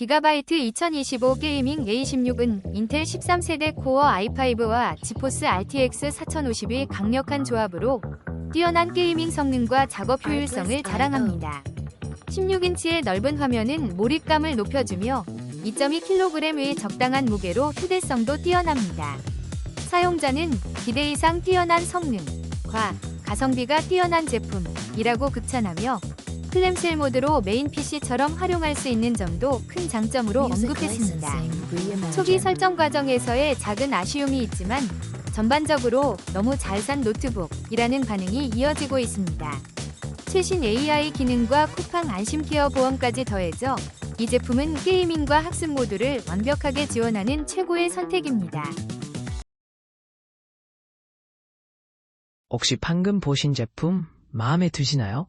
기가바이트 2025 게이밍 A16은 인텔 13세대 코어 i5와 지포스 RTX 4050의 강력한 조합으로 뛰어난 게이밍 성능과 작업 효율성을 자랑합니다. 16인치의 넓은 화면은 몰입감을 높여주며 2.2kg의 적당한 무게로 휴대성도 뛰어납니다. 사용자는 기대 이상 뛰어난 성능 과 가성비가 뛰어난 제품이라고 극찬하며 클램셀 모드로 메인 PC처럼 활용할 수 있는 점도 큰 장점으로 언급했습니다. 초기 설정 과정에서의 작은 아쉬움이 있지만 전반적으로 너무 잘 산 노트북이라는 반응이 이어지고 있습니다. 최신 AI 기능과 쿠팡 안심 케어 보험까지 더해져 이 제품은 게이밍과 학습 모두를 완벽하게 지원하는 최고의 선택입니다. 혹시 방금 보신 제품 마음에 드시나요?